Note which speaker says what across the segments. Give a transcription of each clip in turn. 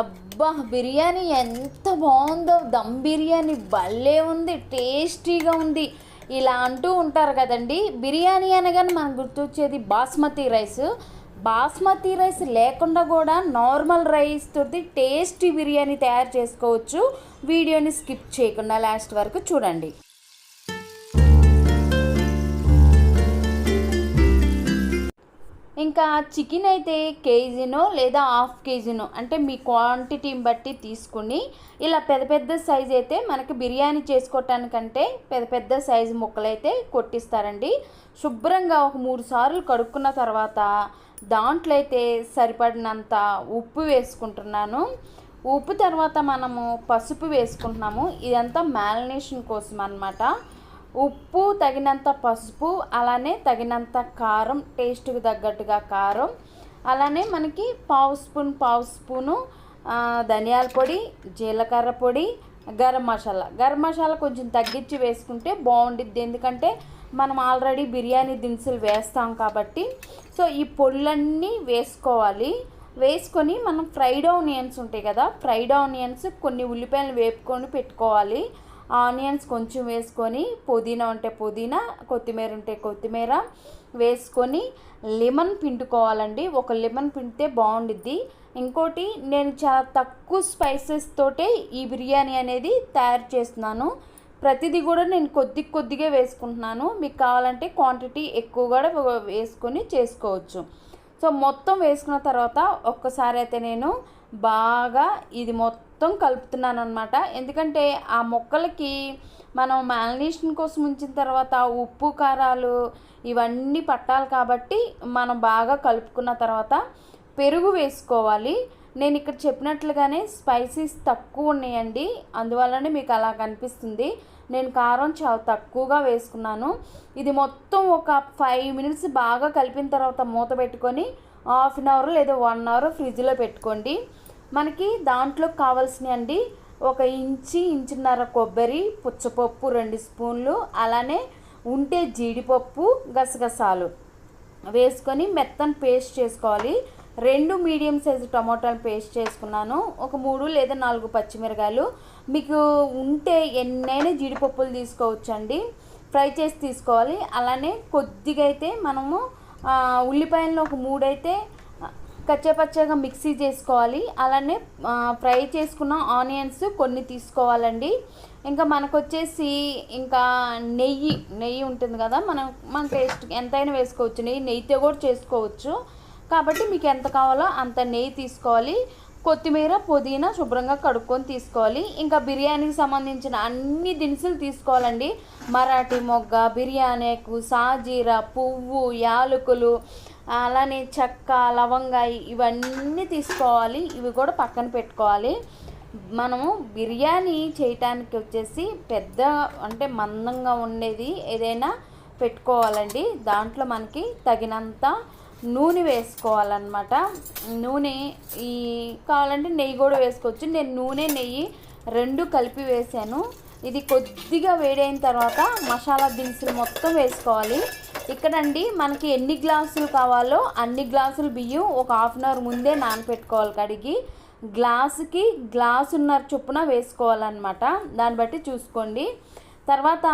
Speaker 1: అబ్బా బిర్యానీ ఎంత బాగుందో. దమ్ బిర్యానీ భలే ఉంది టేస్టీగా ఉంది. ఇలా అంటూ ఉంటారు కదండి. బిర్యానీ అనగానే మనకు గుర్తొచ్చేది బాస్మతి రైస్. బాస్మతి రైస్ లేకుండా కూడా నార్మల్ రైస్ తోటి టేస్టీ బిర్యానీ తయారు చేసుకోవచ్చు. వీడియోని స్కిప్ చేయకుండా లాస్ట్ వరకు చూడండి. ఇంకా చికెన్ అయితే కేజీనో లేదా హాఫ్ కేజీనో అంటే మీ క్వాంటిటీని బట్టి తీసుకుని ఇలా పెద్ద పెద్ద సైజ్ అయితే మనకి బిర్యానీ చేసుకోవటానికంటే పెద్ద పెద్ద సైజు ముక్కలు అయితే కొట్టిస్తారండి. శుభ్రంగా ఒక మూడు సార్లు కడుక్కున్న తర్వాత దాంట్లో అయితే సరిపడినంత ఉప్పు వేసుకుంటున్నాను. ఉప్పు తర్వాత మనము పసుపు వేసుకుంటున్నాము. ఇదంతా మ్యాలినేషన్ కోసం అన్నమాట. ఉప్పు తగినంత పసుపు అలానే తగినంత కారం టేస్ట్కి తగ్గట్టుగా కారం. అలానే మనకి పావు స్పూన్ పావు స్పూను ధనియాల పొడి జీలకర్ర పొడి గరం మసాలా. గరం మసాలా కొంచెం తగ్గించి వేసుకుంటే బాగుండిద్ది. ఎందుకంటే మనం ఆల్రెడీ బిర్యానీ దినుసులు వేస్తాం కాబట్టి. సో ఈ పొళ్ళన్నీ వేసుకోవాలి. వేసుకొని మనం ఫ్రైడ్ ఆనియన్స్ ఉంటాయి కదా ఫ్రైడ్ ఆనియన్స్ కొన్ని ఉల్లిపాయలు వేపుకొని పెట్టుకోవాలి. ఆనియన్స్ కొంచెం వేసుకొని పుదీనా ఉంటే పుదీనా కొత్తిమీర ఉంటే కొత్తిమీర వేసుకొని లెమన్ పిండుకోవాలండి. ఒక లెమన్ పిండితే బాగుండిద్ది. ఇంకోటి నేను చాలా తక్కువ స్పైసెస్ తోటే ఈ బిర్యానీ అనేది తయారు చేస్తున్నాను. ప్రతిదీ కూడా నేను కొద్ది కొద్దిగా వేసుకుంటున్నాను. మీకు కావాలంటే క్వాంటిటీ ఎక్కువ కూడా వేసుకొని చేసుకోవచ్చు. సో మొత్తం వేసుకున్న తర్వాత ఒక్కసారి అయితే నేను బాగా ఇది మొత్తం కలుపుతున్నాను అనమాట ఎందుకంటే ఆ మొక్కలకి మనం మ్యాలినేషన్ కోసం ఉంచిన తర్వాత ఉప్పు కారాలు ఇవన్నీ పట్టాలి కాబట్టి మనం బాగా కలుపుకున్న తర్వాత పెరుగు వేసుకోవాలి. నేను ఇక్కడ చెప్పినట్లుగానే స్పైసీస్ తక్కువ ఉన్నాయండి. అందువల్లనే మీకు అలా కనిపిస్తుంది. నేను కారం చాలా తక్కువగా వేసుకున్నాను. ఇది మొత్తం ఒక ఫైవ్ మినిట్స్ బాగా కలిపిన తర్వాత మూత పెట్టుకొని హాఫ్ అన్ అవర్ లేదా వన్ అవర్ ఫ్రిడ్జ్లో పెట్టుకోండి. మనకి దాంట్లో కావాల్సినవి అండి ఒక ఇంచి ఇంచున్నర కొబ్బరి పుచ్చపప్పు రెండు స్పూన్లు అలానే ఉంటే జీడిపప్పు గసగసాలు వేసుకొని మెత్తని పేస్ట్ చేసుకోవాలి. రెండు మీడియం సైజు టమాటాలు పేస్ట్ చేసుకున్నాను. ఒక మూడు లేదా నాలుగు పచ్చిమిరకాయలు. మీకు ఉంటే ఎన్నైనా జీడిపప్పులు తీసుకోవచ్చండి. ఫ్రై చేసి తీసుకోవాలి. అలానే కొద్దిగా అయితే మనము ఉల్లిపాయలను ఒక మూడైతే కచ్చపచ్చగా మిక్సీ చేసుకోవాలి. అలానే ఫ్రై చేసుకున్న ఆనియన్స్ కొన్ని తీసుకోవాలండి. ఇంకా మనకు వచ్చేసి ఇంకా నెయ్యి నెయ్యి ఉంటుంది కదా మనం మన టేస్ట్ ఎంతైనా వేసుకోవచ్చు. నెయ్యి నెయ్యితో కూడా చేసుకోవచ్చు. కాబట్టి మీకు ఎంత కావాలో అంత నెయ్యి తీసుకోవాలి. కొత్తిమీర పుదీనా శుభ్రంగా కడుక్కొని తీసుకోవాలి. ఇంకా బిర్యానీకి సంబంధించిన అన్ని దినుసులు తీసుకోవాలండి. మరాఠీ మొగ్గ బిర్యానీకు సాజీరా పువ్వు యాలకులు అలానే చెక్క లవంగా ఇవన్నీ తీసుకోవాలి. ఇవి కూడా పక్కన పెట్టుకోవాలి. మనము బిర్యానీ చేయటానికి వచ్చేసి పెద్ద అంటే మందంగా ఉండేది ఏదైనా పెట్టుకోవాలండి. దాంట్లో మనకి తగినంత నూనె వేసుకోవాలన్నమాట. నూనె ఈ కావాలంటే నెయ్యి కూడా వేసుకోవచ్చు. నేను నూనె నెయ్యి రెండు కలిపి వేసాను. ఇది కొద్దిగా వేడైన తర్వాత మసాలా దినుసులు మొత్తం వేసుకోవాలి. ఇక్కడండి మనకి ఎన్ని గ్లాసులు కావాలో అన్ని గ్లాసులు బియ్యం ఒక హాఫ్ అన్ అవర్ ముందే నానపెట్టుకోవాలి కడిగి. గ్లాసుకి గ్లాసున్నర చొప్పున వేసుకోవాలన్నమాట. దాన్ని బట్టి చూసుకోండి. తర్వాత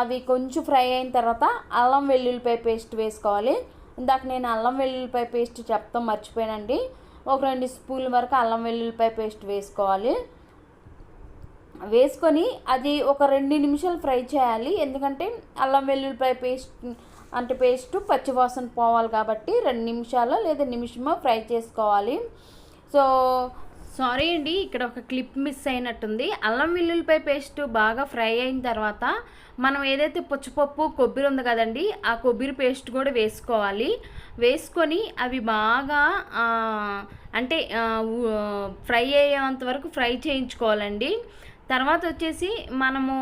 Speaker 1: అవి కొంచెం ఫ్రై అయిన తర్వాత అల్లం వెల్లుల్లిపాయ పేస్ట్ వేసుకోవాలి. ఇందాక నేను అల్లం వెల్లుల్లిపాయ పేస్ట్ చెప్తాం మర్చిపోయానండి. ఒక రెండు స్పూన్ల వరకు అల్లం వెల్లుల్లిపాయ పేస్ట్ వేసుకోవాలి. వేసుకొని అది ఒక రెండు నిమిషాలు ఫ్రై చేయాలి. ఎందుకంటే అల్లం వెల్లుల్లిపాయ పేస్ట్ అంటే పేస్ట్ పచ్చివాసన పోవాలి కాబట్టి రెండు నిమిషాలు లేదా నిమిషమో ఫ్రై చేసుకోవాలి. సో సారీ అండి ఇక్కడ ఒక క్లిప్ మిస్ అయినట్టుంది. అల్లం వెల్లుల్లిపాయ పేస్ట్ బాగా ఫ్రై అయిన తర్వాత మనం ఏదైతే పుచ్చపప్పు కొబ్బరి ఉంది కదండి ఆ కొబ్బరి పేస్ట్ కూడా వేసుకోవాలి. వేసుకొని అవి బాగా అంటే ఫ్రై అయ్యేంత వరకు ఫ్రై చేయించుకోవాలండి. తర్వాత వచ్చేసి మనము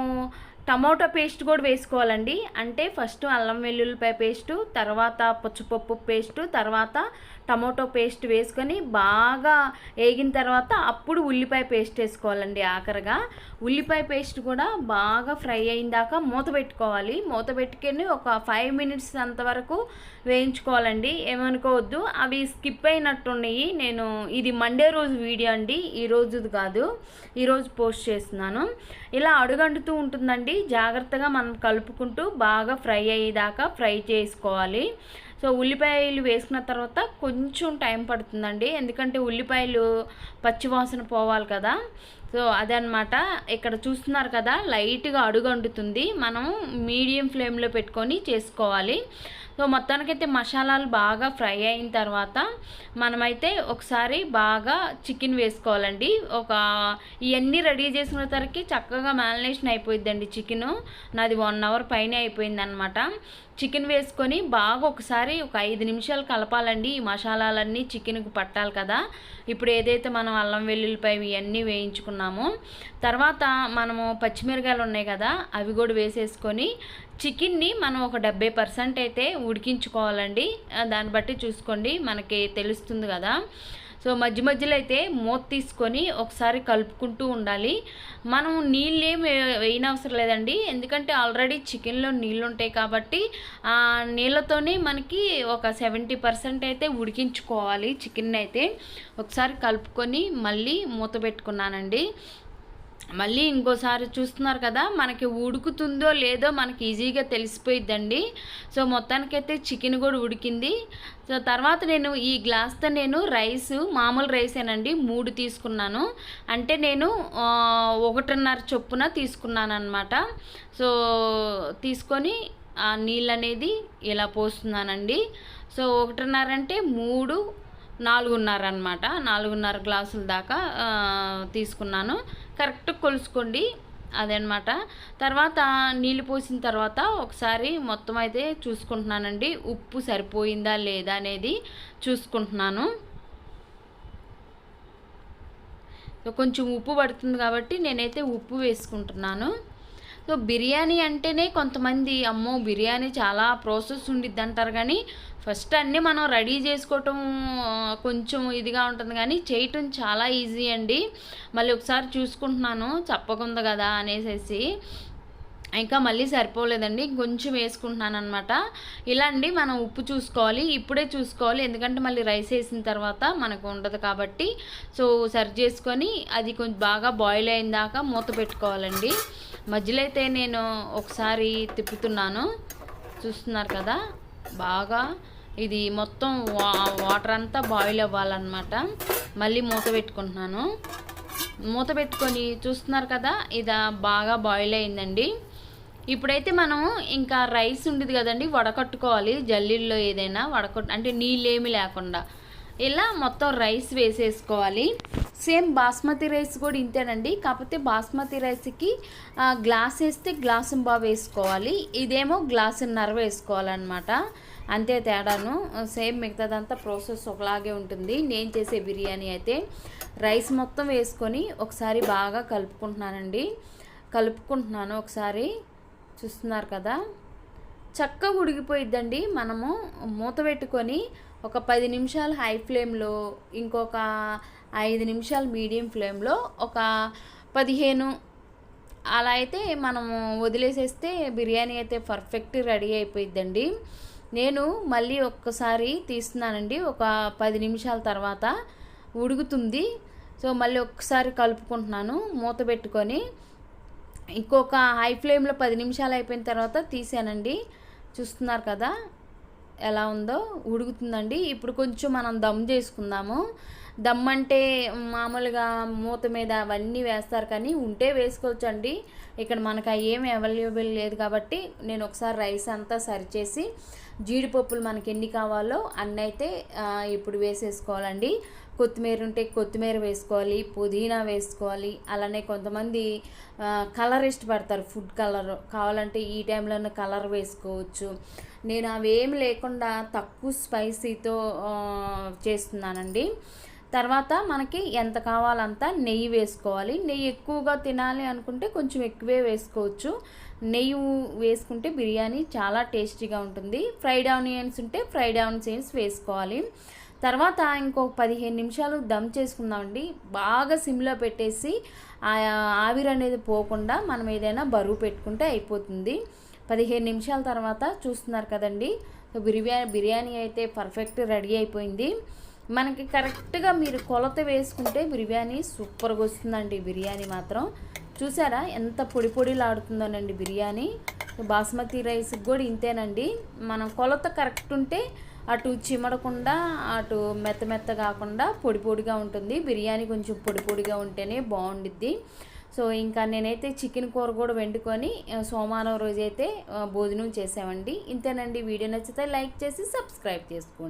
Speaker 1: టమాటో పేస్ట్ కూడా వేసుకోవాలండి. అంటే ఫస్ట్ అల్లం వెల్లుల్లిపాయ పేస్టు తర్వాత పచ్చిపప్పు పేస్టు తర్వాత టమాటో పేస్ట్ వేసుకొని బాగా వేగిన తర్వాత అప్పుడు ఉల్లిపాయ పేస్ట్ వేసుకోవాలండి ఆఖరిగా. ఉల్లిపాయ పేస్ట్ కూడా బాగా ఫ్రై అయిన దాకా మూత పెట్టుకోవాలి. మూత పెట్టుకొని ఒక ఫైవ్ మినిట్స్ అంతవరకు వేయించుకోవాలండి. ఏమనుకోవద్దు. అవి స్కిప్ అయినట్టున్నాయి. నేను ఇది మండే రోజు వీడియో అండి. ఈ రోజుది కాదు. ఈరోజు పోస్ట్ చేస్తున్నాను. ఇలా అడుగంటుతూ ఉంటుందండి. జాగ్రత్తగా మనం కలుపుకుంటూ బాగా ఫ్రై అయ్యేదాకా ఫ్రై చేసుకోవాలి. సో ఉల్లిపాయలు వేసుకున్న తర్వాత కొంచెం టైం పడుతుందండి. ఎందుకంటే ఉల్లిపాయలు పచ్చివాసన పోవాలి కదా. సో అదనమాట ఇక్కడ చూస్తున్నారు కదా లైట్గా అడుగు అంటుతుంది మనం మీడియం ఫ్లేమ్లో పెట్టుకొని చేసుకోవాలి. సో మొత్తానికైతే మసాలాలు బాగా ఫ్రై అయిన తర్వాత మనమైతే ఒకసారి బాగా చికెన్ వేసుకోవాలండి. ఒక ఇవన్నీ రెడీ చేసిన తరకి చక్కగా మ్యారినేషన్ అయిపోయిందండి చికెను. నాది వన్ అవర్ పైన అయిపోయింది అనమాట చికెన్ వేసుకొని బాగా ఒకసారి ఒక ఐదు నిమిషాలు కలపాలండి ఈ మసాలాలన్నీ చికెన్కి పట్టాలి కదా. ఇప్పుడు ఏదైతే మనం అల్లం వెల్లుల్లిపాయ ఇవన్నీ వేయించుకున్నామో తర్వాత మనము పచ్చిమిరకాయలు ఉన్నాయి కదా అవి కూడా వేసేసుకొని చికెన్ని మనం ఒక డెబ్బై పర్సెంట్ అయితే ఉడికించుకోవాలండి. దాన్ని బట్టి చూసుకోండి మనకి తెలుస్తుంది కదా. సో మధ్య మధ్యలో అయితే మూత తీసుకొని ఒకసారి కలుపుకుంటూ ఉండాలి. మనం నీళ్ళు ఏం వేయనవసరం లేదండి. ఎందుకంటే ఆల్రెడీ చికెన్లో నీళ్ళు ఉంటాయి కాబట్టి ఆ నీళ్ళతోనే మనకి ఒక సెవెంటీ పర్సెంట్ అయితే ఉడికించుకోవాలి చికెన్ అయితే ఒకసారి కలుపుకొని మళ్ళీ మూత పెట్టుకున్నానండి. మళ్ళీ ఇంకోసారి చూస్తున్నారు కదా మనకి ఉడుకుతుందో లేదో మనకి ఈజీగా తెలిసిపోయిద్దండి. సో మొత్తానికైతే చికెన్ కూడా ఉడికింది. సో తర్వాత నేను ఈ గ్లాస్తో నేను రైస్ మామూలు రైసేనండి మూడు తీసుకున్నాను. అంటే నేను ఒకటిన్నర చొప్పున తీసుకున్నాను అనమాట సో తీసుకొని ఆ నీళ్ళు అనేది ఇలా పోస్తున్నానండి. సో ఒకటిన్నర అంటే మూడు నాలుగున్నర అనమాట నాలుగున్నర గ్లాసుల దాకా తీసుకున్నాను. కరెక్ట్ కొలుసుకోండి అదనమాట. తర్వాత నీళ్ళు పోసిన తర్వాత ఒకసారి మొత్తం అయితే చూసుకుంటున్నానండి. ఉప్పు సరిపోయిందా లేదా అనేది చూసుకుంటున్నాను. కొంచెం ఉప్పు పడుతుంది కాబట్టి నేనైతే ఉప్పు వేసుకుంటున్నాను. సో బిర్యానీ అంటేనే కొంతమంది అమ్మో బిర్యానీ చాలా ప్రాసెస్ ఉండిద్ది అంటారు కానీ ఫస్ట్ అన్నీ మనం రెడీ చేసుకోవటం కొంచెం ఇదిగా ఉంటుంది కానీ చేయటం చాలా ఈజీ అండి. మళ్ళీ ఒకసారి చూసుకుంటున్నాను చెప్పకుంది కదా అనేసి ఇంకా మళ్ళీ సరిపోలేదండి కొంచెం వేసుకుంటున్నాను అనమాట ఇలా అండి మనం ఉప్పు చూసుకోవాలి ఇప్పుడే చూసుకోవాలి ఎందుకంటే మళ్ళీ రైస్ వేసిన తర్వాత మనకు ఉండదు కాబట్టి. సో సరి చేసుకొని అది కొంచెం బాగా బాయిల్ అయిన దాకా మూత పెట్టుకోవాలండి. మధ్యలో అయితే నేను ఒకసారి తిప్పుతున్నాను. చూస్తున్నారు కదా బాగా ఇది మొత్తం వా వాటర్ అంతా బాయిల్ అవ్వాలన్నమాట. మళ్ళీ మూత పెట్టుకుంటున్నాను. మూత పెట్టుకొని చూస్తున్నారు కదా ఇది బాగా బాయిల్ అయిందండి. ఇప్పుడైతే మనం ఇంకా రైస్ ఉండేది కదండి వడకట్టుకోవాలి. జల్లీల్లో ఏదైనా వడకట్టు అంటే నీళ్ళేమి లేకుండా. ఇలా మొత్తం రైస్ వేసేసుకోవాలి. సేమ్ బాస్మతి రైస్ కూడా ఇంతేనండి. కాకపోతే బాస్మతి రైస్కి గ్లాస్ వేస్తే గ్లాసు బాగా వేసుకోవాలి. ఇదేమో గ్లాసున్నర వేసుకోవాలన్నమాట. అంతే తేడాను. సేమ్ మిగతాదంతా ప్రాసెస్ ఒకలాగే ఉంటుంది. నేను చేసే బిర్యానీ అయితే రైస్ మొత్తం వేసుకొని ఒకసారి బాగా కలుపుకుంటున్నానండి. కలుపుకుంటున్నాను ఒకసారి. చూస్తున్నారు కదా? చక్కగా ఉడికిపోయిద్దండి మనము మూత పెట్టుకొని ఒక పది నిమిషాలు హై ఫ్లేమ్లో ఇంకొక ఐదు నిమిషాలు మీడియం ఫ్లేమ్లో ఒక పదిహేను అలా అయితే మనము వదిలేసేస్తే బిర్యానీ అయితే పర్ఫెక్ట్ రెడీ అయిపోయిద్దండి. నేను మళ్ళీ ఒక్కసారి తీస్తున్నానండి. ఒక పది నిమిషాల తర్వాత ఉడుకుతుంది. సో మళ్ళీ ఒక్కసారి కలుపుకుంటున్నాను. మూత పెట్టుకొని ఇంకొక హై ఫ్లేమ్లో పది నిమిషాలు అయిపోయిన తర్వాత తీసానండి. చూస్తున్నారు కదా? ఎలా ఉందో? ఉడుకుతుందండి. ఇప్పుడు కొంచెం మనం దమ్ చేసుకుందాము. దమ్ అంటే మామూలుగా మూత మీద అవన్నీ వేస్తారు కానీ ఉంటే వేసుకోవచ్చండి. ఇక్కడ మనకు ఏమి అవైలబుల్ లేదు కాబట్టి నేను ఒకసారి రైస్ అంతా సరిచేసి జీడిపప్పులు మనకి ఎన్ని కావాలో అన్నీ అయితే ఇప్పుడు వేసేసుకోవాలండి. కొత్తిమీర ఉంటే కొత్తిమీర వేసుకోవాలి పుదీనా వేసుకోవాలి అలానే కొంతమంది కలర్ ఇష్టపడతారు ఫుడ్ కలర్. కావాలంటే ఈ టైంలోనే కలర్ వేసుకోవచ్చు. నేను అవేమి లేకుండా తక్కువ స్పైసీతో చేస్తున్నానండి. తర్వాత మనకి ఎంత కావాలంత నెయ్యి వేసుకోవాలి. నెయ్యి ఎక్కువగా తినాలి అనుకుంటే కొంచెం ఎక్కువే వేసుకోవచ్చు. నెయ్యి వేసుకుంటే బిర్యానీ చాలా టేస్టీగా ఉంటుంది. ఫ్రైడ్ ఆనియన్స్ ఉంటే ఫ్రైడ్ ఆనియన్స్ వేసుకోవాలి. తర్వాత ఇంకో పదిహేను నిమిషాలు దమ్ చేసుకుందామండి బాగా సిమ్లో పెట్టేసి ఆవిరి అనేది పోకుండా మనం ఏదైనా బరువు పెట్టుకుంటే అయిపోతుంది. పదిహేను నిమిషాల తర్వాత చూస్తున్నారు కదండి. బిర్యానీ బిర్యానీ అయితే పర్ఫెక్ట్ రెడీ అయిపోయింది. మనకి కరెక్ట్గా మీరు కొలత వేసుకుంటే బిర్యానీ సూపర్గా వస్తుందండి. బిర్యానీ మాత్రం చూసారా? ఎంత పొడి పొడిలాడుతుందోనండి బిర్యానీ. బాస్మతి రైస్కి కూడా ఇంతేనండి. మనం కొలత కరెక్ట్ ఉంటే అటు చిమడకుండా అటు మెత్త మెత్త కాకుండా పొడి పొడిగా ఉంటుంది. బిర్యానీ కొంచెం పొడి పొడిగా ఉంటేనే బాగుండిద్ది. సో ఇంకా నేనైతే చికెన్ కూర కూడా వండుకొని సోమవారం రోజైతే భోజనం చేసామండి ఇంతేనండి. వీడియో నచ్చితే లైక్ చేసి సబ్స్క్రైబ్ చేసుకోండి.